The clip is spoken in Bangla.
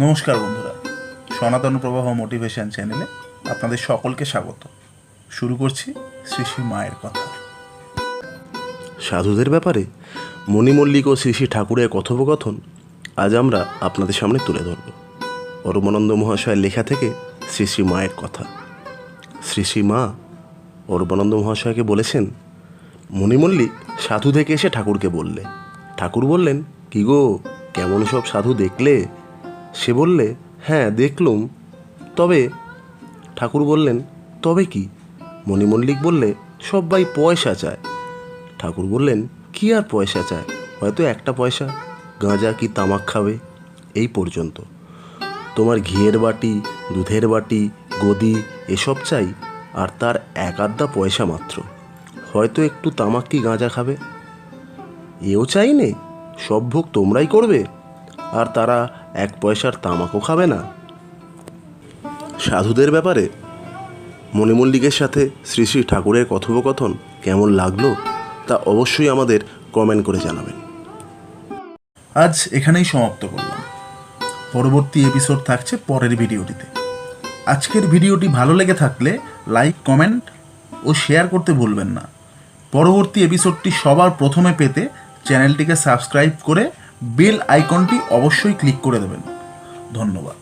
নমস্কার বন্ধুরা, সনাতন প্রবাহ মোটিভেশন চ্যানেলে আপনাদের সকলকে স্বাগত। শুরু করছি শ্রী শ্রী মায়ের কথা। সাধুদের ব্যাপারে মণিমল্লিক ও শ্রী শ্রী ঠাকুরের কথোপকথন আজ আমরা আপনাদের সামনে তুলে ধরব। অরুমানন্দ মহাশয়ের লেখা থেকে শ্রী শ্রী মায়ের কথা। শ্রী শ্রী মা অরুমানন্দ মহাশয়কে বলেছেন, মণিমল্লিক সাধু থেকে এসে ঠাকুরকে বললে। ঠাকুর বললেন, কি গো, কেমন সব সাধু দেখলে? সে বললে হ্যাঁ দেখলুম। তবে ঠাকুর বললেন, তবে কি? মণিমল্লিক বললে সবাই পয়সা চায়। ঠাকুর বললেন, কি আর পয়সা চায়? হয়তো একটা পয়সা। গাঁজা কি তামাক খাবে? এই পর্যন্ত। তোমার ঘিয়ের বাটি, দুধের বাটি, গদি, এসব চাই, আর তার এক আধা পয়সা মাত্র। হয়তো একটু তামাক কি গাঁজা খাবে? এও চাই নে। সব ভোগ তোমরাই করবে। আর তারা এক পয়সার তামাকও খাবে না। সাধুদের ব্যাপারে মণিমল্লিকের সাথে শ্রী শ্রী ঠাকুরের কথোপকথন কেমন লাগল তা অবশ্যই আমাদের কমেন্ট করে জানাবেন। আজ এখানেই সমাপ্ত করলাম। পরবর্তী এপিসোড থাকছে পরের ভিডিওটিতে। আজকের ভিডিওটি ভালো লেগে থাকলে লাইক কমেন্ট ও শেয়ার করতে ভুলবেন না। পরবর্তী এপিসোডটি সবার প্রথমে পেতে চ্যানেলটিকে সাবস্ক্রাইব করে বেল আইকনটি অবশ্যই ক্লিক করে দেবেন। ধন্যবাদ।